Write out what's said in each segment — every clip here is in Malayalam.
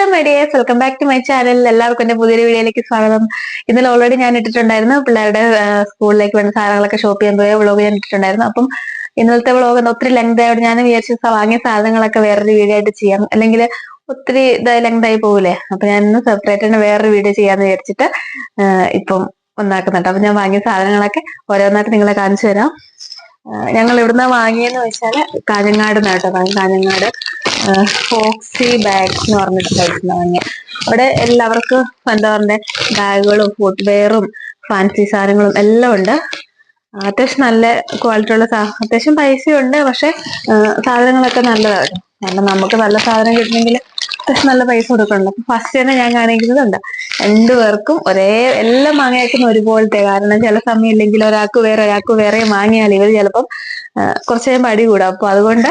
Hello my dears welcome back to my channel എല്ലാവർക്കും എന്റെ പുതിയൊരു വീഡിയോയിലേക്ക് സ്വാഗതം. ഇന്നലെ ഓൾറെഡി ഞാൻ ഇട്ടിട്ടുണ്ടായിരുന്നു പിള്ളേരുടെ സ്കൂളിലേക്ക് വേണ്ട സാധനങ്ങളൊക്കെ ഷോപ്പ് ചെയ്യാൻ പോയ വ്ളോഗ് ഞാൻ ഇട്ടിട്ടുണ്ടായിരുന്നു. അപ്പം ഇന്നലത്തെ വ്ളോഗ് ഒത്തിരി ലെങ്ത് ആയോട് ഞാൻ വിചാരിച്ചു വാങ്ങിയ സാധനങ്ങളൊക്കെ വേറൊരു വീഡിയോ ആയിട്ട് ചെയ്യാം. അല്ലെങ്കിൽ ഒത്തിരി ലെങ്ത് ആയി പോകൂലേ അപ്പൊ ഞാൻ ഇന്ന് സെപ്പറേറ്റ് തന്നെ വേറൊരു വീഡിയോ ചെയ്യാന്ന് വിചാരിച്ചിട്ട് ഇപ്പം ഒന്നാക്കുന്നുണ്ട്. അപ്പൊ ഞാൻ വാങ്ങിയ സാധനങ്ങളൊക്കെ ഓരോന്നായിട്ട് നിങ്ങളെ കാണിച്ചു തരാം. ഞങ്ങൾ ഇവിടുന്ന് വാങ്ങിയെന്ന് വെച്ചാൽ കാഞ്ഞങ്ങാട് കേട്ടോ കാഞ്ഞങ്ങാട് ഫോക്സി ബാഗ്സ് എന്ന് പറഞ്ഞിട്ട് കഴിക്കുന്ന വാങ്ങിയ. അവിടെ എല്ലാവർക്കും എന്താ പറയുന്നത് ബാഗുകളും ഫുട്വെയറും ഫാൻസി സാധനങ്ങളും എല്ലാം ഉണ്ട്. അത്യാവശ്യം നല്ല ക്വാളിറ്റി ഉള്ള അത്യാവശ്യം പൈസയുണ്ട് പക്ഷെ സാധനങ്ങളൊക്കെ നല്ലതാണ് കാരണം നമുക്ക് നല്ല സാധനം കിട്ടണമെങ്കിൽ നല്ല പൈസ കൊടുക്കണല്ലോ. അപ്പൊ ഫസ്റ്റ് തന്നെ ഞാൻ കാണിക്കുന്നതുണ്ട്. രണ്ടു പേർക്കും ഒരേ എല്ലാം വാങ്ങിയേക്കുന്ന ഒരുപോലത്തെ. കാരണം ചില സമയം ഇല്ലെങ്കിൽ ഒരാൾക്ക് വേറെ ഒരാൾക്ക് വേറെ വാങ്ങിയാൽ ഇവർ ചിലപ്പം കുറച്ച് കഴിയുമ്പോൾ അടി കൂടും. അപ്പൊ അതുകൊണ്ട്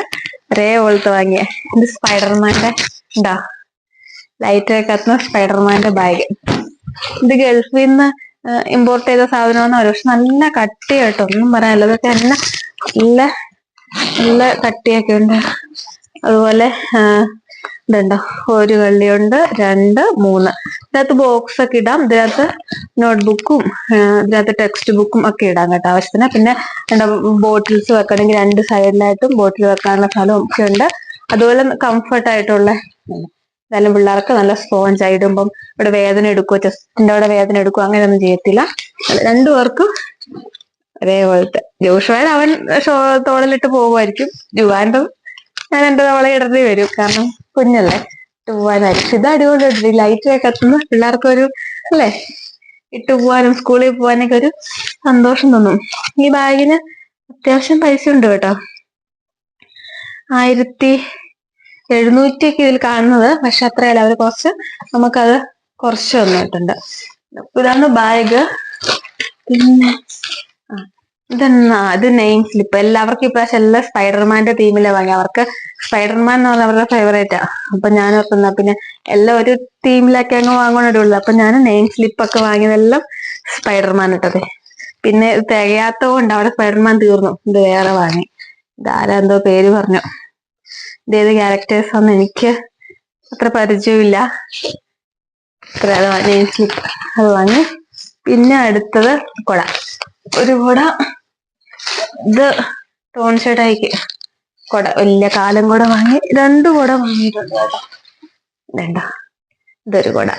ഒരേ പോലത്തെ വാങ്ങിയ. ഇത് സ്പൈഡർമാന്റെ ഉണ്ടാ ലൈറ്റ് കത്തുന്ന സ്പൈഡർമാന്റെ ബാഗ് ഇത് ഗൾഫിൽ നിന്ന് ഇമ്പോർട്ട് ചെയ്ത സാധനമാണ് പക്ഷെ നല്ല കട്ടി കേട്ടോ ഒന്നും പറയാനില്ല. ഇതൊക്കെ തന്നെ നല്ല നല്ല കട്ടിയൊക്കെ ഉണ്ട്. അതുപോലെ ഇതുണ്ടോ? ഒരു കള്ളിയുണ്ട് രണ്ട് മൂന്ന്. ഇതിനകത്ത് ബോക്സ് ഒക്കെ ഇടാം. ഇതിനകത്ത് നോട്ട്ബുക്കും ഇതിനകത്ത് ടെക്സ്റ്റ് ബുക്കും ഒക്കെ ഇടാം കേട്ടോ ആവശ്യത്തിന്. പിന്നെ ബോട്ടിൽസ് വെക്കണമെങ്കിൽ രണ്ട് സൈഡിലായിട്ടും ബോട്ടിൽ വെക്കാനുള്ള സ്ഥലവും ഒക്കെ ഉണ്ട്. അതുപോലെ കംഫർട്ട് ആയിട്ടുള്ള എന്തായാലും പിള്ളേർക്ക് നല്ല സ്പോഞ്ച് ആയിടുമ്പം ഇവിടെ വേദന എടുക്കുമോ ചെസ്റ്റിന്റെ അവിടെ വേദന എടുക്കുവോ? അങ്ങനെയൊന്നും ചെയ്യത്തില്ല. രണ്ടു പേർക്കും അതേപോലത്തെ ജോഷുവാൻ അവൻ തോളിലിട്ട് പോകുമായിരിക്കും. ജുവാന്റെ ഞാൻ എന്റെ തോളെ ഇടേണ്ടി വരും. കാരണം കുഞ്ഞല്ലേ? ഇട്ട് പോവാനായിരിക്കും ഇത് അടിപൊളി ലൈറ്റ് ഒക്കെ കത്തുന്ന പിള്ളേർക്കൊരു അല്ലേ? ഇട്ട് പോവാനും സ്കൂളിൽ പോവാനൊക്കെ ഒരു സന്തോഷം തോന്നും. ഈ ബാഗിന് അത്യാവശ്യം പൈസ ഉണ്ട് കേട്ടോ. ആയിരത്തി എഴുന്നൂറ്റിയൊക്കെ ഇതിൽ കാണുന്നത്. പക്ഷെ അത്രയല്ല. അവർ കുറച്ച് നമുക്കത് കുറച്ച് തന്നിട്ടുണ്ട്. ഇതാണ് ബാഗ്. പിന്നെ ഇതെന്നാ? ഇത് നെയിം സ്ലിപ്പ് എല്ലാവർക്കും ഇപ്രാവശ്യം എല്ലാം സ്പൈഡർമാന്റെ തീമിലെ വാങ്ങി അവർക്ക് സ്പൈഡർമാൻ എന്ന് പറഞ്ഞ അവരുടെ ഫേവറേറ്റാ അപ്പൊ ഞാൻ ഓർക്കുന്ന പിന്നെ എല്ലാം ഒരു തീമിലൊക്കെ അങ്ങ് വാങ്ങണുള്ളൂ അപ്പൊ ഞാൻ നെയിം സ്ലിപ്പ് ഒക്കെ വാങ്ങിയതെല്ലാം സ്പൈഡർമാൻ ഇട്ടത്. പിന്നെ തികയാത്തതുകൊണ്ട് അവിടെ സ്പൈഡർമാൻ തീർന്നു. ഇത് വേറെ വാങ്ങി. ഇതാരാ എന്തോ പേര് പറഞ്ഞു. ഇതേത് ക്യാരക്ടേഴ്സ് ആണെന്ന് എനിക്ക് അത്ര പരിചയമില്ല. അത്ര നെയിം സ്ലിപ്പ് അത് വാങ്ങി. പിന്നെ അടുത്തത് കുട. ഒരു കുട ഇത് ടോൺഷേട്ടായിക്ക് കുട വലിയ കാലം കുട വാങ്ങി രണ്ടു കുട വാങ്ങിയിട്ടുണ്ട് കേട്ടോ. വേണ്ട ഇതൊരു കുട.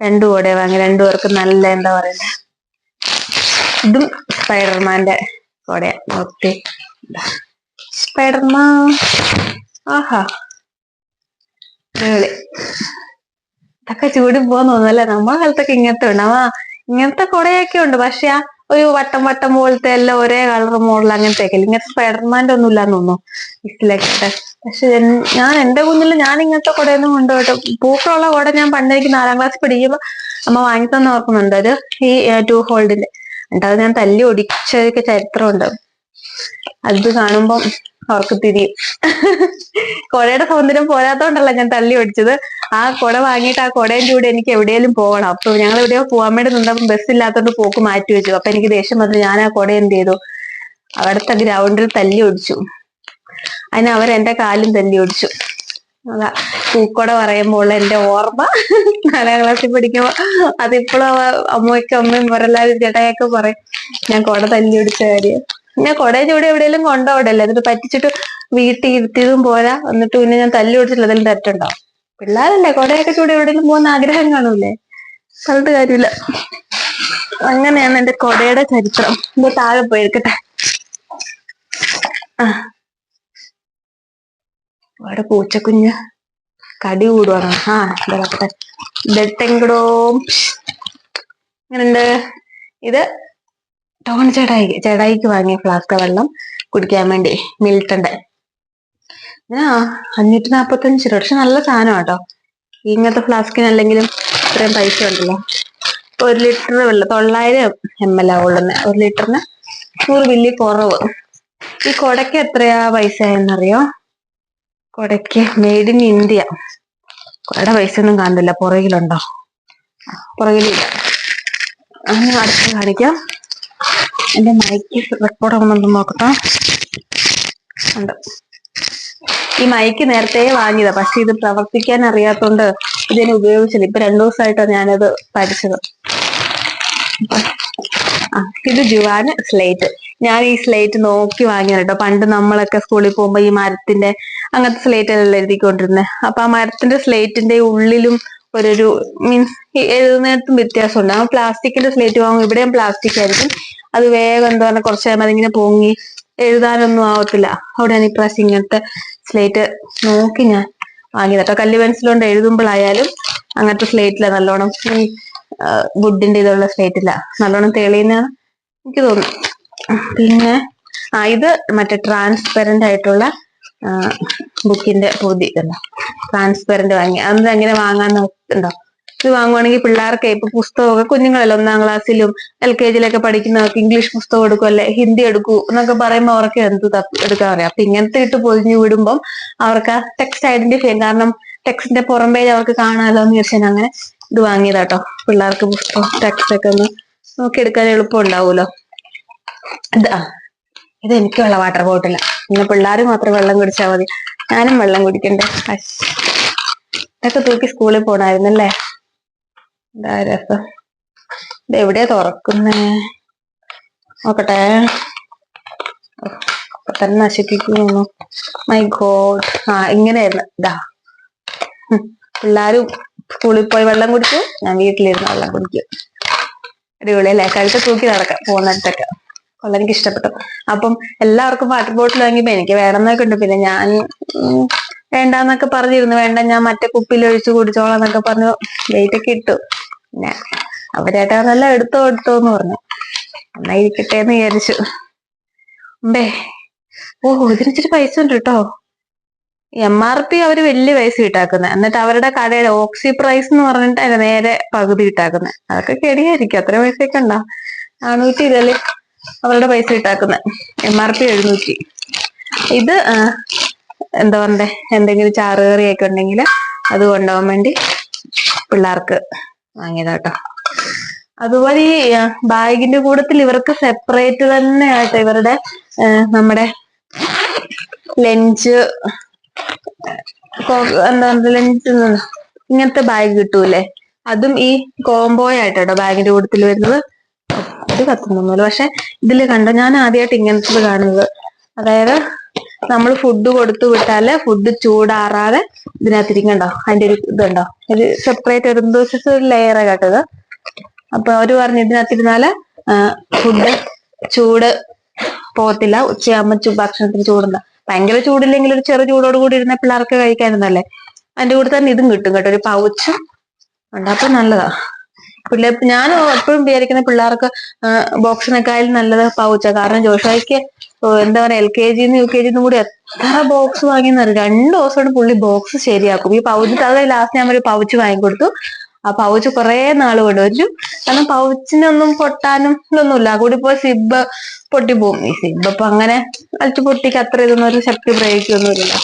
രണ്ടു കുട വാങ്ങി രണ്ടു പേർക്ക് നല്ല എന്താ പറയുന്നത് ഇതും സ്പൈഡർമാന്റെ കുടയാ ഓക്കെ സ്പൈഡർമാൻ. ആഹാ ഇതൊക്കെ ചൂടി പോകാൻ തോന്നുന്നല്ലേ? നമ്മളെ കാലത്തൊക്കെ ഇങ്ങനത്തെ ഉണ്ട്. ആ ഇങ്ങനത്തെ കുടയൊക്കെ ഉണ്ട്. പക്ഷെ ആ ഒരു വട്ടം വട്ടം പോലത്തെ എല്ലാം ഒരേ കളർ മോഡൽ അങ്ങനത്തെ ഒക്കെ ഇങ്ങനത്തെ സ്പൈഡർമാന്റെ ഒന്നും ഇല്ലാന്ന് തോന്നുന്നു. ഇഷ്ടലൊക്കെ പക്ഷെ ഞാൻ എന്റെ കുഞ്ഞിൽ ഞാൻ ഇങ്ങനത്തെ കുടയൊന്നും കൊണ്ടുപോയിട്ട് പൂക്കളുള്ള കുട ഞാൻ പണ്ട് എനിക്ക് നാലാം ക്ലാസ് പിടിക്കുമ്പോ അമ്മ വാങ്ങി തന്നെ ഓർക്കുന്നുണ്ട്. അത് ഈ ടൂ ഹോൾഡിന്റെ എന്നിട്ട് അത് ഞാൻ തല്ലി ഒടിച്ചതൊക്കെ ചരിത്രമുണ്ട്. അത് കാണുമ്പം അവർക്ക് തിരിയും കുഴയുടെ സൗന്ദര്യം പോരാത്തോണ്ടല്ല ഞാൻ തള്ളി ഓടിച്ചത്. ആ കുട വാങ്ങിയിട്ട് ആ കുടയും കൂടെ എനിക്ക് എവിടെയെങ്കിലും പോകണം. അപ്പൊ ഞങ്ങൾ എവിടെയോ പോകാൻ വേണ്ടി നിന്നപ്പം ബസ് ഇല്ലാത്തോണ്ട് പോക്ക് മാറ്റി വെച്ചു. അപ്പൊ എനിക്ക് ദേഷ്യം വന്നു. ഞാൻ ആ കുട എന്ത് ചെയ്തു? അവിടുത്തെ ഗ്രൗണ്ടിൽ തല്ലി ഓടിച്ചു. അതിന് അവർ എന്റെ കാലും തല്ലി ഓടിച്ചു. അതാ പൂക്കോട പറയുമ്പോൾ എന്റെ ഓർമ്മ. നാലാം ക്ലാസ്സിൽ പഠിക്കുമ്പോ അതിപ്പോഴും അമ്മയ്ക്കും അമ്മയും ഇവരെല്ലാരും ചേട്ടായൊക്കെ പറയും ഞാൻ കുട തല്ലി ഓടിച്ച കാര്യം. ഞാൻ കൊടേ ചൂടെ എവിടെയെങ്കിലും കൊണ്ടോടല്ലേ എന്നിട്ട് പറ്റിച്ചിട്ട് വീട്ടിൽ ഇരുത്തിയതും പോരാ. എന്നിട്ട് പിന്നെ ഞാൻ തല്ലു ഒടിച്ചില്ല അതിൽ തെറ്റുണ്ടാവും. പിള്ളേരല്ലേ കൊടയൊക്കെ ചൂട് എവിടെയെങ്കിലും പോകുന്ന ആഗ്രഹം കാണൂലേ? പറഞ്ഞിട്ട് കാര്യമില്ല. അങ്ങനെയാണ് എന്റെ കൊടയുടെ ചരിത്രം. എന്റെ താഴെ പോയിരിക്കട്ടെ. ആ. അവിടെ പൂച്ചക്കുഞ്ഞ് കടി കൂടുവാണ്. ആ ഇതാകട്ടെ ഇതെട്ടെങ്കിടോ. എങ്ങനുണ്ട് ഇത് ടോൺ ചേടായി ചേടായിക്ക് വാങ്ങിയ ഫ്ലാസ്ക് വെള്ളം കുടിക്കാൻ വേണ്ടി മിൽട്ടന്റെ ആ അഞ്ഞൂറ്റി നാപ്പത്തഞ്ച് രൂപ. പക്ഷെ നല്ല സാധനം കേട്ടോ. ഇങ്ങനത്തെ ഫ്ലാസ്കിന് അല്ലെങ്കിലും ഇത്രയും പൈസ ഉണ്ടല്ലോ. ഒരു ലിറ്റർ വെള്ളം തൊള്ളായിരം എം എൽ ആ ഒരു ലിറ്ററിന് നൂറ് വലിയ കുറവ്. ഈ കൊടയ്ക്ക് എത്രയാ പൈസ എന്നറിയോ? കൊടയ്ക്ക് മെയ്ഡ് ഇൻ ഇന്ത്യ കൊടയുടെ പൈസ ഒന്നും കാണുന്നില്ല. പുറകിലുണ്ടോ? പുറകിലില്ല. അങ്ങനെ അടുത്ത് കാണിക്കാം. എന്റെ മൈക്ക് റെക്കോർഡ് ആവുന്നുണ്ടെന്ന് നോക്കട്ടെ. ഉണ്ട്. ഈ മൈക്ക് നേരത്തെ വാങ്ങിയതാ. പക്ഷെ ഇത് പ്രവർത്തിക്കാൻ അറിയാത്തോണ്ട് ഇതിനെ ഉപയോഗിച്ചില്ല. ഇപ്പൊ രണ്ടു ദിവസമായിട്ടാണ് ഞാനത് പഠിച്ചത്. ഇത് ജുവാന് സ്ലേറ്റ് ഞാൻ ഈ സ്ലേറ്റ് നോക്കി വാങ്ങിയ കേട്ടോ. പണ്ട് നമ്മളൊക്കെ സ്കൂളിൽ പോകുമ്പോ ഈ മരത്തിന്റെ അങ്ങനത്തെ സ്ലേറ്റ് അല്ലല്ലോ എഴുതിക്കൊണ്ടിരുന്നത് അപ്പൊ ആ മരത്തിന്റെ സ്ലേറ്റിന്റെ ഉള്ളിലും ഒരു മീൻസ് എഴുതുന്നിടത്തും വ്യത്യാസമുണ്ട്. ആ പ്ലാസ്റ്റിക്കിന്റെ സ്ലേറ്റ് വാങ്ങും. ഇവിടെയും പ്ലാസ്റ്റിക് ആയിരിക്കും. അത് വേഗം എന്താ പറഞ്ഞാൽ കുറച്ച് നേരം അതിങ്ങനെ പൊങ്ങി എഴുതാനൊന്നും ആവത്തില്ല. അവിടെയാണ് ഇപ്രാവശ്യം ഇങ്ങനത്തെ സ്ലേറ്റ് നോക്കി ഞാൻ വാങ്ങിയത്. കേട്ടോ കല്ല് പെൻസിൽ കൊണ്ട് എഴുതുമ്പോഴായാലും അങ്ങനത്തെ സ്ലേറ്റില്ല നല്ലോണം ഈ വുഡിന്റെ ഇതുള്ള സ്ലേറ്റില്ല നല്ലോണം തെളിയുന്ന എനിക്ക് തോന്നുന്നു. പിന്നെ ആ ഇത് മറ്റേ ട്രാൻസ്പെറന്റ് ആയിട്ടുള്ള ബുക്കിന്റെ പൊതി ഇതല്ല ട്രാൻസ്പെറന്റ് വാങ്ങി. അത് എങ്ങനെ വാങ്ങാൻ ഉണ്ടോ ഇത് വാങ്ങുവാണെങ്കിൽ പിള്ളേർക്ക് ഇപ്പൊ പുസ്തകമൊക്കെ കുഞ്ഞുങ്ങളല്ലേ ഒന്നാം ക്ലാസ്സിലും എൽ കെ ജിയിലൊക്കെ പഠിക്കുന്നവർക്ക് ഇംഗ്ലീഷ് പുസ്തകം എടുക്കുമല്ലേ ഹിന്ദി എടുക്കൂ എന്നൊക്കെ പറയുമ്പോൾ അവർക്ക് എന്ത് എടുക്കാൻ അറിയാം. അപ്പൊ ഇങ്ങനത്തെ ഇട്ട് പൊതിഞ്ഞു വിടുമ്പം അവർക്ക് ആ ടെക്സ്റ്റ് ഐഡന്റിഫൈ ചെയ്യും കാരണം ടെക്സ്റ്റിന്റെ പുറം പേജ് അവർക്ക് കാണാമല്ലോ എന്ന് വിചാരിച്ചാൽ അങ്ങനെ ഇത് വാങ്ങിയതാട്ടോ പിള്ളേർക്ക് പുസ്തകം ടെക്സ്റ്റ് ഒക്കെ ഒന്ന് നോക്കിയെടുക്കാൻ എളുപ്പം ഉണ്ടാവുമല്ലോ ഇത്. ഇത് എനിക്കുള്ള വാട്ടർ ബോട്ടില പിന്നെ പിള്ളേർ മാത്രം വെള്ളം കുടിച്ചാൽ മതി. ഞാനും വെള്ളം കുടിക്കണ്ടേ. ഇതൊക്കെ തൂക്കി സ്കൂളിൽ പോണായിരുന്നല്ലേ? എന്താ രസം തുറക്കുന്നേ? നോക്കട്ടെ. തന്നെ നശിപ്പിക്കുന്നു. മൈ ഗോഡ് ആ ഇങ്ങനെയായിരുന്നു. ഇതാ. പിള്ളേരും സ്കൂളിൽ പോയി വെള്ളം കുടിക്കും ഞാൻ വീട്ടിലിരുന്ന് വെള്ളം കുടിക്കും. അടിപൊളി അല്ലേ കഴുത്ത് തൂക്കി നടക്കാം പോകുന്നിടത്തൊക്കെ. കൊള്ളാൻ എനിക്ക് ഇഷ്ടപ്പെട്ടു. അപ്പം എല്ലാവർക്കും വാട്ടർ ബോട്ടിൽ വാങ്ങിയപ്പോ എനിക്ക് വേണമെന്നൊക്കെ ഉണ്ട്. പിന്നെ ഞാൻ വേണ്ടാന്നൊക്കെ പറഞ്ഞിരുന്നു. വേണ്ട ഞാൻ മറ്റേ കുപ്പിയിൽ ഒഴിച്ചു കുടിച്ചോളാം എന്നൊക്കെ പറഞ്ഞു. വെയിറ്റ് ഒക്കെ ഇട്ടു. പിന്നെ അവരേട്ടാ നല്ല എടുത്തോ എടുത്തോ എന്ന് പറഞ്ഞു. എന്നായിരിക്കട്ടെ എന്ന് വിചാരിച്ചു. അമ്പേ ഓ ഇതിനിച്ചിരി പൈസ ഉണ്ട് കേട്ടോ. എം ആർ പി അവർ വലിയ പൈസ ഇട്ടാക്കുന്നത് എന്നിട്ട് അവരുടെ കടയുടെ ഓക്സി പ്രൈസ് എന്ന് പറഞ്ഞിട്ട് അതിന്റെ നേരെ പകുതി ഇട്ടാക്കുന്നത് അതൊക്കെ കെടിയായിരിക്കും. അത്ര പൈസയൊക്കെ ഉണ്ടോ? നാനൂറ്റി ഇരുപതിൽ അവരുടെ പൈസ ഇട്ടാക്കുന്നത് എം ആർ പി എഴുന്നൂറ്റി. ഇത് എന്താ പറയണ്ടേ? എന്തെങ്കിലും ചാറ് കറിയൊക്കെ ഉണ്ടെങ്കിൽ അത് കൊണ്ടുപോകാൻ വേണ്ടി പിള്ളേർക്ക് വാങ്ങിയതാട്ടോ. അതുപോലെ ഈ ബാഗിന്റെ കൂടത്തിൽ ഇവർക്ക് സെപ്പറേറ്റ് തന്നെ ആയിട്ട് ഇവരുടെ നമ്മുടെ ലഞ്ച് എന്താ ലഞ്ച് ഇങ്ങനത്തെ ബാഗ് കിട്ടൂലേ അതും ഈ കോംബോ ആയിട്ടോ ബാഗിന്റെ കൂട്ടത്തിൽ വരുന്നത്. അത് കത്തുന്നൊന്നുമില്ല പക്ഷെ ഇതിൽ കണ്ടോ ഞാൻ ആദ്യമായിട്ട് ഇങ്ങനത്തത് കാണുന്നത്. അതായത് നമ്മൾ ഫുഡ് കൊടുത്തു വിട്ടാൽ ഫുഡ് ചൂടാറാതെ ഇതിനകത്തിരിക്കണ്ടോ? അതിന്റെ ഒരു ഇതുണ്ടോ? ഒരു സെപ്പറേറ്റ് ഒരു എന്തോ ഒരു ലെയർ കേട്ടത് അപ്പൊ അവർ പറഞ്ഞു ഇതിനകത്തിരുന്നാൽ ഫുഡ് ചൂട് പോകത്തില്ല. ഉച്ചയാകുമ്പോ ഭക്ഷണത്തിന് ചൂടുണ്ട. ഭയങ്കര ചൂടില്ലെങ്കിൽ ഒരു ചെറു ചൂടോട് കൂടി ഇരുന്ന പിള്ളേർക്ക് കഴിക്കാനുണ്ടല്ലേ അതിന്റെ കൂടെ തന്നെ ഇതും കിട്ടും കേട്ടോ. ഒരു പൗച്ചും ഉണ്ട്. അപ്പൊ നല്ലതാ. പിള്ളേർ ഞാൻ എപ്പോഴും വിചാരിക്കുന്ന പിള്ളേർക്ക് ബോക്സിനേക്കാളും നല്ലത് പൗച്ച. കാരണം ജോഷോയ്ക്ക് എന്താ പറയാ എൽ കെ ജിന്ന് യു കെ ജിന്നും കൂടി എത്ര ബോക്സ് വാങ്ങിയെന്ന് രണ്ട് ദിവസം കൊണ്ട് പുള്ളി ബോക്സ് ശരിയാക്കും. ഈ പൗച്ച് അത് ലാസ്റ്റ് ഞാൻ ഒരു പൗച്ച് വാങ്ങിക്കൊടുത്തു. ആ പൗച്ച് കുറെ നാൾ കൊണ്ട് വെച്ചു. കാരണം പൗച്ചിനൊന്നും പൊട്ടാനും ഇതൊന്നുമില്ല. കൂടി പോയി സിബ് പൊട്ടിപ്പോവും ഈ സിബ് അപ്പൊ അങ്ങനെ അടിച്ചു പൊട്ടിക്ക് അത്ര ഇതൊന്നും ഒരു ശക്തി പ്രയോഗിക്കൊന്നുമില്ല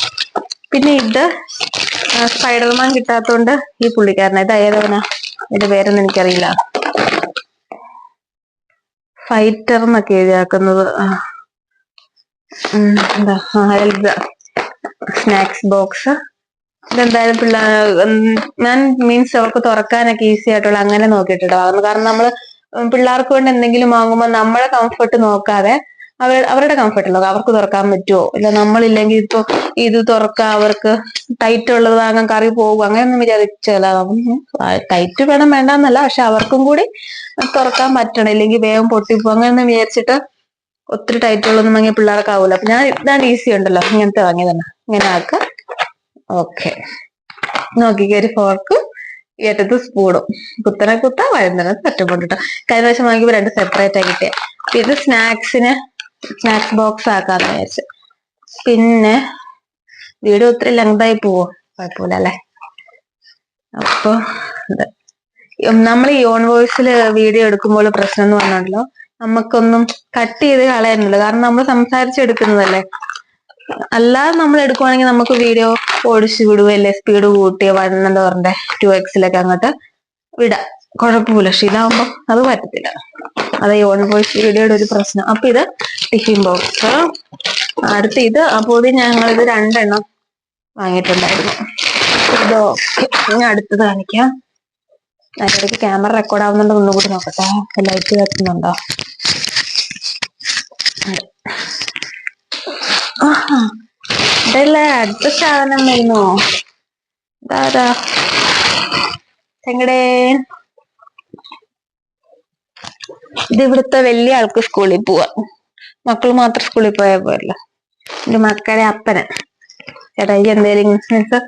പിന്നെ ഇത് സ്പൈഡർമാൻ കിട്ടാത്തോണ്ട് ഈ പുള്ളിക്കാരനെ. ഇത് ഏതവനാ? ഇതിന്റെ പേരൊന്നും എനിക്കറിയില്ല. ഫൈറ്റർ എന്നൊക്കെ എഴുതിയാക്കുന്നത്. സ്നാക്സ് ബോക്സ് ഇതെന്തായാലും പിള്ളേർ ഞാൻ മീൻസ് അവർക്ക് തുറക്കാനൊക്കെ ഈസി ആയിട്ടുള്ള അങ്ങനെ നോക്കിയിട്ടോ കാരണം നമ്മൾ ഉം പിള്ളേർക്ക് വേണ്ടി എന്തെങ്കിലും വാങ്ങുമ്പോൾ നമ്മളെ കംഫർട്ട് നോക്കാതെ അവർ അവരുടെ കംഫർട്ട് നോക്കാം അവർക്ക് തുറക്കാൻ പറ്റുമോ ഇല്ല നമ്മളില്ലെങ്കിൽ ഇപ്പൊ ഇത് തുറക്കാൻ അവർക്ക് ടൈറ്റ് ഉള്ളത് വാങ്ങാൻ കറി പോകും അങ്ങനെയൊന്നും വിചാരിച്ചല്ല ടൈറ്റ് വേണം വേണ്ടെന്നല്ല പക്ഷെ അവർക്കും കൂടി തുറക്കാൻ പറ്റണം. ഇല്ലെങ്കിൽ വേഗം പൊട്ടിപ്പോ അങ്ങനെയൊന്നും വിചാരിച്ചിട്ട് ഒത്തിരി ടൈറ്റ് ഉള്ളതൊന്നും വാങ്ങിയ പിള്ളേർക്ക് ആവൂല. അപ്പൊ ഞാൻ ഇതാണ് ഈസി ഉണ്ടല്ലോ. ഇങ്ങനത്തെ വാങ്ങിയത് തന്നെ. ഇങ്ങനെ ആക്കുക ഓക്കെ നോക്കിക്കോ ഒരു ഫോർക്ക് ഈ അറ്റത്ത് സ്പൂണും കുത്തനെ കുത്ത വഴുന്നനെ ഒറ്റപ്പെട്ടിട്ടോ കഴിഞ്ഞ പ്രാവശ്യം വാങ്ങിയപ്പോ രണ്ട് സെപ്പറേറ്റ് ആയി കിട്ടിയ. ഇത് സ്നാക്സിന് സ്നാക്സ് ബോക്സ് ആക്കാന്ന് വിചാരിച്ചു. പിന്നെ വീഡിയോ ഒത്തിരി ലെങ്തായി പോവോ? കുഴപ്പമില്ല അല്ലേ? അപ്പൊ നമ്മൾ ഈ ഓൺ വോയിസിൽ വീഡിയോ എടുക്കുമ്പോൾ പ്രശ്നം എന്ന് പറഞ്ഞല്ലോ നമുക്കൊന്നും കട്ട് ചെയ്ത് കളയാനുള്ളൂ കാരണം നമ്മൾ സംസാരിച്ചെടുക്കുന്നതല്ലേ? അല്ലാതെ നമ്മൾ എടുക്കുവാണെങ്കിൽ നമുക്ക് വീഡിയോ ഓടിച്ചു വിടുവല്ലേ സ്പീഡ് കൂട്ടിയ വൺ എന്താ പറഞ്ഞേ ടു എക്സിലൊക്കെ അങ്ങോട്ട് വിടാം. കുഴപ്പമില്ല. പക്ഷെ ഇതാവുമ്പോ അത് പറ്റത്തില്ല. അത് ഈ ഓൺ വോയിസ് വീഡിയോയുടെ ഒരു പ്രശ്നം. അപ്പൊ ഇത് ടിഫിൻ ബോക്സ് അടുത്ത് ഇത് അപ്പോൾ ഞങ്ങളിത് രണ്ടെണ്ണം വാങ്ങിയിട്ടുണ്ടായിരുന്നു. ഇതോ ഇനി അടുത്തത് കാണിക്കാം. അതിനിടയ്ക്ക് ക്യാമറ റെക്കോർഡ് ആവുന്നുണ്ടോ ഒന്നുകൂടി നോക്കട്ടെ. ലൈറ്റ് കത്തുന്നുണ്ടോ? ഇതല്ലേ അടുത്ത സാധനം വരുന്നു ഇതാരാ എങ്ങടെ? ഇത് ഇവിടുത്തെ വലിയ ആൾക്ക് സ്കൂളിൽ പോവാ. മക്കൾ മാത്രം സ്കൂളിൽ പോയാൽ പോരല്ലോ. എന്റെ മക്കളെ അപ്പനെ. ചേട്ടാ മീൻസ്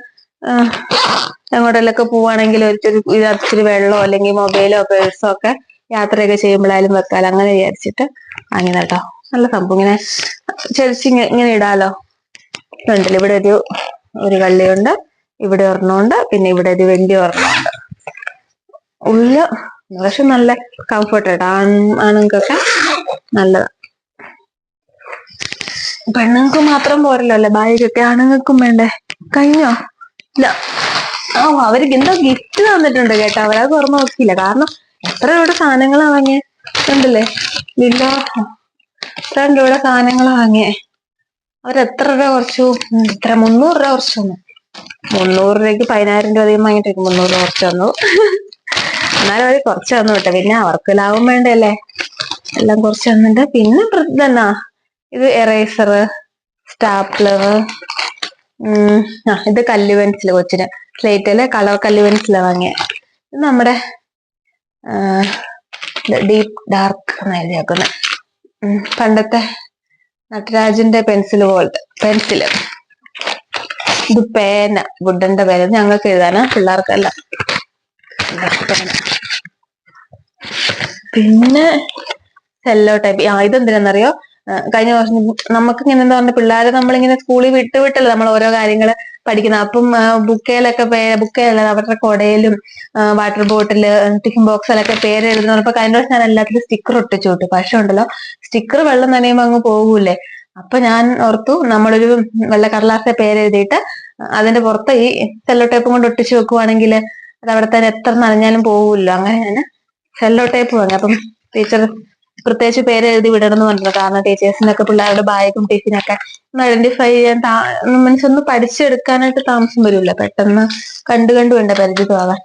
എങ്ങോട്ടെല്ലൊക്കെ പോവാണെങ്കിൽ ഒരു ഇച്ചിരി വെള്ളമോ അല്ലെങ്കിൽ മൊബൈലോ പേഴ്സോ ഒക്കെ യാത്രയൊക്കെ ചെയ്യുമ്പോഴായാലും വെക്കാലോ. അങ്ങനെ വിചാരിച്ചിട്ട് അങ്ങനെ കേട്ടോ നല്ല സംഭവം. ഇങ്ങനെ ചെറിച്ച് ഇങ്ങനെ ഇടാലോ. ഫ്രണ്ടിൽ ഇവിടെ ഒരു ഒരു കള്ളിയുണ്ട്. ഇവിടെ ഒരെണ്ണമുണ്ട്. പിന്നെ ഇവിടെ ഒരു വലിയ ഒരെണ്ണമുണ്ട്. ഉള്ള പക്ഷെ നല്ല കംഫർട്ട് കേട്ടോ ആൺ ആണുങ്ങൾക്കൊക്കെ നല്ലതാ. പെണ്ണുങ്ങൾക്ക് മാത്രം പോരല്ലോ അല്ലെ? ബാഗൊക്കെ ആണുങ്ങൾക്കും വേണ്ടേ? കഴിഞ്ഞോ? ഇല്ല. ആ അവർക്ക് എന്തോ ഗിഫ്റ്റ് തന്നിട്ടുണ്ട് കേട്ടോ. അവരത് തുറന്നു നോക്കിയില്ല. കാരണം എത്ര രൂപയുടെ സാധനങ്ങൾ വാങ്ങിയേ? ഉണ്ടല്ലേ ലില്ലോ എത്ര രൂപയുടെ സാധനങ്ങളാ വാങ്ങിയേ? അവരെത്ര രൂപ കുറച്ചു? ഉം, എത്ര? മുന്നൂറ് രൂപ കുറച്ചു തന്നു. മുന്നൂറ് രൂപയ്ക്ക് പതിനായിരം രൂപ അധികം വാങ്ങിയിട്ട് മുന്നൂറ് രൂപ കുറച്ചു തന്നു. എന്നാലും അവർ കുറച്ച് തന്നു കേട്ടോ. പിന്നെ അവർക്ക് ലാഭം വേണ്ടല്ലേ എല്ലാം കുറച്ച് തന്നിട്ട് പിന്നെ ഇതെന്നാ? ഇത് എറേസർ സ്റ്റാപ്ലർ ആ ഇത് കല്ല് പെൻസിൽ കൊച്ചിന്. സ്ലേറ്റിൽ കളർ കല്ല് പെൻസിലാ വാങ്ങിയത് നമ്മുടെ ഡീപ്പ് ഡാർക്ക് എന്ന് എഴുതിയാക്കുന്നത് പണ്ടത്തെ നടരാജന്റെ പെൻസിൽ പോലത്തെ പെൻസിൽ. ഇത് പേന വുഡന്റെ പേന. ഞങ്ങൾക്ക് എഴുതാനാ പിള്ളേർക്കല്ല. പേന പിന്നെ സെല്ലോ ടൈപ്പ് ആ ഇതെന്തിനാന്നറിയോ? കഴിഞ്ഞ വർഷം നമുക്ക് ഇങ്ങനെ എന്താ പറഞ്ഞ പിള്ളേരെ നമ്മളിങ്ങനെ സ്കൂളിൽ വിട്ട് വിട്ടല്ലോ നമ്മൾ ഓരോ കാര്യങ്ങൾ പഠിക്കുന്നത്. അപ്പം ബുക്കേലൊക്കെ പേര് ബുക്കേല അവരുടെ കൊടയിലും വാട്ടർ ബോട്ടിൽ ടിഫിൻ ബോക്സിലൊക്കെ പേര് എഴുതുന്ന അപ്പൊ കഴിഞ്ഞ ഞാൻ എല്ലാത്തിലും സ്റ്റിക്കർ ഒട്ടിച്ചു വിട്ടു. പക്ഷെ ഉണ്ടല്ലോ സ്റ്റിക്കർ വെള്ളം നനയുമ്പോ അങ്ങ് പോകൂലേ അപ്പൊ ഞാൻ ഓർത്തു നമ്മളൊരു വെള്ള കടലാസിലെ പേര് എഴുതിയിട്ട് അതിന്റെ പുറത്ത് ഈ സെല്ലോ ടേപ്പ് കൊണ്ട് ഒട്ടിച്ചു വെക്കുവാണെങ്കിൽ അത് അവിടെ തന്നെ എത്ര നനഞ്ഞാലും പോകൂല്ലോ. അങ്ങനെ ഞാൻ സെല്ലോ ടേപ്പ് വാങ്ങി അപ്പം ടീച്ചർ പ്രത്യേകിച്ച് പേര് എഴുതി വിടണം എന്ന് പറഞ്ഞു കാരണം ടീച്ചേഴ്സിനൊക്കെ പിള്ളേരുടെ ബാഗും ടിഫിനൊക്കെ ഒന്ന് ഐഡന്റിഫൈ ചെയ്യാൻ മീൻസ് ഒന്ന് പഠിച്ചെടുക്കാനായിട്ട് താമസം വരില്ല. പെട്ടെന്ന് കണ്ടു കണ്ടു വേണ്ട പരിചിതമാകാൻ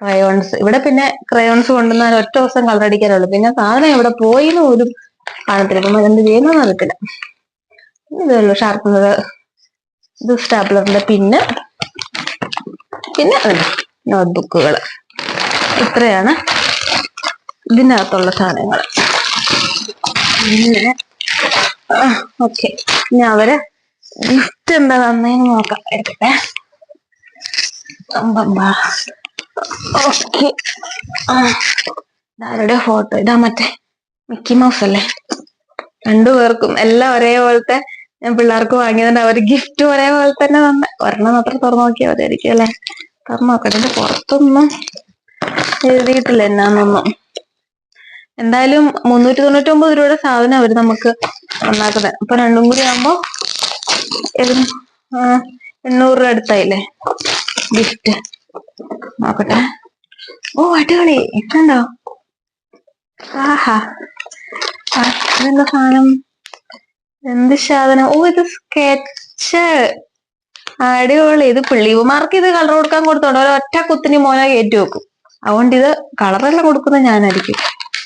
ക്രയോൺസ് ഇവിടെ പിന്നെ ക്രയോൺസ് കൊണ്ടുവന്നാൽ ഒറ്റ ദിവസം കളർ അടിക്കാനുള്ളൂ പിന്നെ സാധനം എവിടെ പോയി എന്ന് പോലും കാണത്തില്ല. അപ്പൊ എന്ത് ചെയ്യുന്ന അറിയത്തില്ല. ഇതേ ഇതുള്ളൂ ഷാർപ്പുന്നത് ഇത് സ്റ്റാപ്ലറിന്റെ പിന്നെ. പിന്നെ നോട്ട്ബുക്കുകൾ ഇത്രയാണ്. ഇതിനകത്തുള്ള സാധനങ്ങൾ. പിന്നെ ഓക്കെ. ഇനി അവർ ഗിഫ്റ്റ് എന്താ തന്നേന്ന് നോക്കാം. എടുക്കട്ടെ. ഓക്കെ. ആരുടെ ഫോട്ടോ. ഇതാ മറ്റേ മിക്കി മൗസ് അല്ലേ രണ്ടുപേർക്കും എല്ലാം ഒരേപോലത്തെ ഞാൻ പിള്ളേർക്ക് വാങ്ങിയതുകൊണ്ട് അവർ ഗിഫ്റ്റ് ഒരേപോലെ തന്നെ തന്നെ. ഒരെണ്ണം മാത്രം തുറന്നു നോക്കിയാൽ മതിയായിരിക്കും അല്ലെ? തുറന്നു നോക്കട്ടെ. പുറത്തൊന്നും എഴുതിയിട്ടില്ല എന്നാന്നൊന്നും എന്തായാലും മുന്നൂറ്റി തൊണ്ണൂറ്റി ഒമ്പത് രൂപയുടെ സാധനം അവർ നമുക്ക് ഉണ്ടാക്കുന്നത് അപ്പൊ രണ്ടും കൂടി ആകുമ്പോ എണ്ണൂറ് രൂപ അടുത്തായില്ലേ? ഗിഫ്റ്റ്. നോക്കട്ടെ. ഓ അടിപൊളി. കണ്ടോ? ആഹാ. ഇതെന്താ സാധനം? എന്ത് സാധനം? ഓ ഇത് സ്കെച്ച് അടിപൊളി. ഇത് പിള്ളീവുമാർക്ക് ഇത് കളർ കൊടുക്കാൻ കൊടുത്തോണ്ട് ഒറ്റ കുത്തിന് മോനെ കയറ്റി വെക്കും. അതുകൊണ്ട് ഇത് കളറെല്ലാം കൊടുക്കുന്നത് ഞാനായിരിക്കും.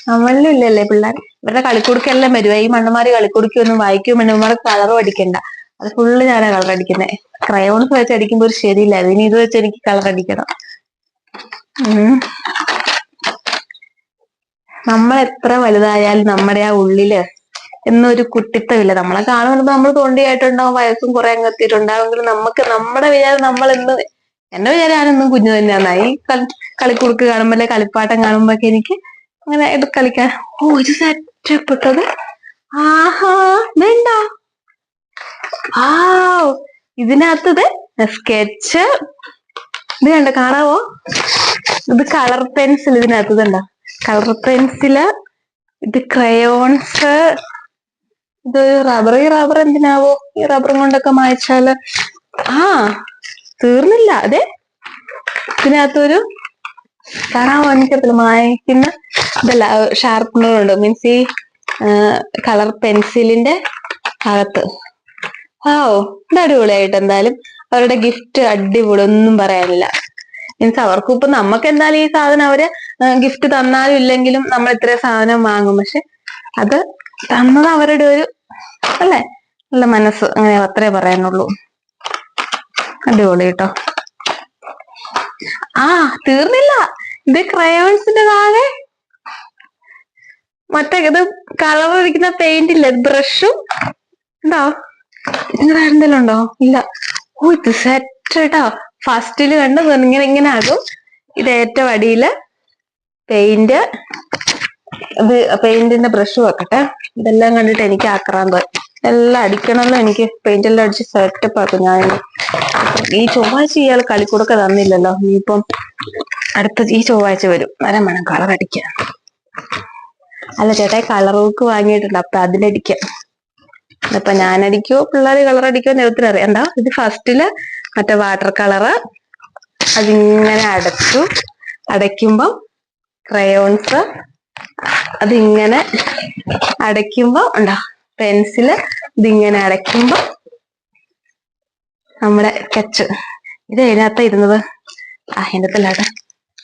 നമ്മളിലും ഇല്ലല്ലേ പിള്ളേർ ഇവരുടെ കളിക്കുടുക്കെല്ലാം വരുവ ഈ മണ്ണുമാര് കളിക്കുടുക്കൊന്നും വായിക്കും മണ്ണുമാർ കളറും അടിക്കണ്ട. അത് ഫുള്ള് ഞാനാ കളർ അടിക്കുന്നത് ക്രയോൺസ് വെച്ച് അടിക്കുമ്പോ ഒരു ശരിയില്ല. ഇനി ഇത് വെച്ച് എനിക്ക് കളർ അടിക്കണം. നമ്മൾ എത്ര വലുതായാലും നമ്മുടെ ആ ഉള്ളിൽ എന്നൊരു കുട്ടിത്തമില്ല നമ്മളെ കാണുമ്പോൾ നമ്മൾ തൊണ്ടിയായിട്ടുണ്ടാവും വയസ്സും കുറെ അങ്ങ് എത്തിയിട്ടുണ്ടാവുമെങ്കിലും നമുക്ക് നമ്മുടെ വിചാരം നമ്മൾ എന്ന് എന്റെ വിചാരം ഞാനെന്നും കുഞ്ഞു തന്നെയാണ് ഈ കളി- കളിക്കുടുക്ക് കാണുമ്പോ അല്ലെ കളിപ്പാട്ടം കാണുമ്പോ ഒക്കെ എനിക്ക് അങ്ങനെ ഇത് കളിക്കാൻ. ഓ ഇത് സെറ്റപ്പ് ഇട്ടത്? ആഹാ വേണ്ട. ആ ഇതിനകത്തത് സ്കെച്ച് ഇത് കണ്ട കാണാവോ? ഇത് കളർ പെൻസിൽ ഇതിനകത്ത് ഇതുണ്ടോ കളർ പെൻസിൽ ഇത് ക്രയോൺസ് ഇത് റബ്ബർ ഈ റബ്ബർ എന്തിനാവോ? ഈ റബ്ബറും കൊണ്ടൊക്കെ മായച്ചാൽ. ആ തീർന്നില്ല. അതെ ഇതിനകത്തൊരു കാണാമോ എനിക്കത്തില്ല മായ്ക്കുന്ന ഇതല്ല ഷാർപ്പനർ ഉണ്ട് മീൻസ് ഈ കളർ പെൻസിലിന്റെ അകത്ത്. ഓ ഇത് അടിപൊളിയായിട്ട് എന്തായാലും അവരുടെ ഗിഫ്റ്റ് അടിപൊളി ഒന്നും പറയാനില്ല. മീൻസ് അവർക്കും ഇപ്പൊ നമുക്ക് എന്തായാലും ഈ സാധനം അവർ ഗിഫ്റ്റ് തന്നാലും ഇല്ലെങ്കിലും നമ്മൾ ഇത്രയും സാധനം വാങ്ങും. പക്ഷെ അത് തന്നത് അവരുടെ ഒരു അല്ലേ? നല്ല മനസ്സ്. അങ്ങനെ അത്രേ പറയാനുള്ളൂ. അടിപൊളി കേട്ടോ ആ തീർന്നില്ല. ഇത് ക്രയോൺസിന്റെ താഴെ. മറ്റേ ഇത് കളർ അടിക്കുന്ന പെയിന്റ് ഇല്ല? ബ്രഷും ഉണ്ടോ? നിങ്ങളുടെ എന്തെങ്കിലും ഉണ്ടോ? ഇല്ല. ഓ ഇത് സെറ്റ് കേട്ടോ ഫസ്റ്റിൽ കണ്ട് ഇങ്ങനെ ഇങ്ങനെ ആകും. ഇത് ഏറ്റവും അടിയിൽ പെയിന്റ് ഇത് പെയിന്റിന്റെ ബ്രഷ് വെക്കട്ടെ ഇതെല്ലാം കണ്ടിട്ട് എനിക്ക് ആക്രാന്തം എല്ലാം അടിക്കണമല്ലോ എനിക്ക് പെയിന്റ് എല്ലാം അടിച്ച് സെറ്റപ്പ് ആക്കും ഞാൻ ഈ ചൊവ്വാഴ്ച ഇയാൾ കളിക്കൂടൊക്കെ തന്നില്ലല്ലോ. ഇനിയിപ്പം അടുത്ത ഈ ചൊവ്വാഴ്ച വരും. വരാൻ വേണം. കളർ അടിക്കാൻ. അല്ല ചേട്ടാ കളർ ബുക്ക് വാങ്ങിയിട്ടുണ്ട്. അപ്പൊ അതിലടിക്കാം. അപ്പൊ ഞാനടിക്കോ? പിള്ളേർ കളർ അടിക്കോ നിരത്തിൽ അറിയാം. എന്താ? ഇത് ഫസ്റ്റിൽ മറ്റേ വാട്ടർ കളറ് അതിങ്ങനെ അടച്ചു അടയ്ക്കുമ്പം ക്രയോൺസ് അതിങ്ങനെ അടയ്ക്കുമ്പോ ഉണ്ടോ? പെൻസിൽ ഇതിങ്ങനെ അടയ്ക്കുമ്പോ നമ്മുടെ കച്ച് ഇത് അതിനകത്ത ഇരുന്നത് ആ അതിന്റെ അകത്തല്ലാട്ടെ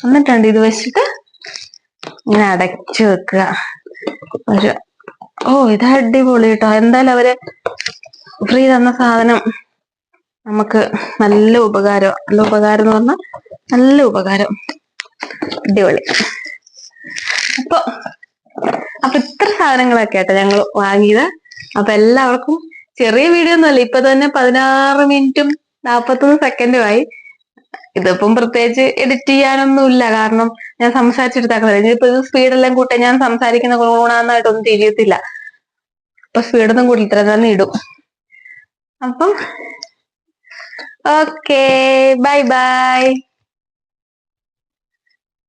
എന്നിട്ടുണ്ട് ഇത് വെച്ചിട്ട് ഇങ്ങനെ അടച്ചു വെക്കുക. ഒരു ഓ ഇത് അടിപൊളി കേട്ടോ. എന്തായാലും അവർ ഫ്രീ തന്ന സാധനം നമുക്ക് നല്ല ഉപകാരം നല്ല ഉപകാരം എന്ന് പറഞ്ഞാൽ നല്ല ഉപകാരം. അടിപൊളി. അപ്പൊ അപ്പൊ ഇത്ര സാധനങ്ങളൊക്കെ ആട്ടോ ഞങ്ങൾ വാങ്ങിയത്. അപ്പൊ എല്ലാവർക്കും ചെറിയ വീഡിയോ ഒന്നുമല്ല ഇപ്പൊ തന്നെ പതിനാറ് മിനിറ്റും നാപ്പത്തൊന്ന് സെക്കൻഡും ആയി. ഇതിപ്പം പ്രത്യേകിച്ച് എഡിറ്റ് ചെയ്യാനൊന്നുമില്ല. കാരണം ഞാൻ സംസാരിച്ചെടുത്താക്കുന്നത് ഇനിയിപ്പോ ഇത് സ്പീഡെല്ലാം കൂട്ടി ഞാൻ സംസാരിക്കുന്ന ഗുണാന്നായിട്ടൊന്നും തിരിയത്തില്ല. അപ്പൊ സ്പീഡൊന്നും ഇത്ര തന്നെ ഇടും. അപ്പം ഓക്കേ ബൈ ബൈ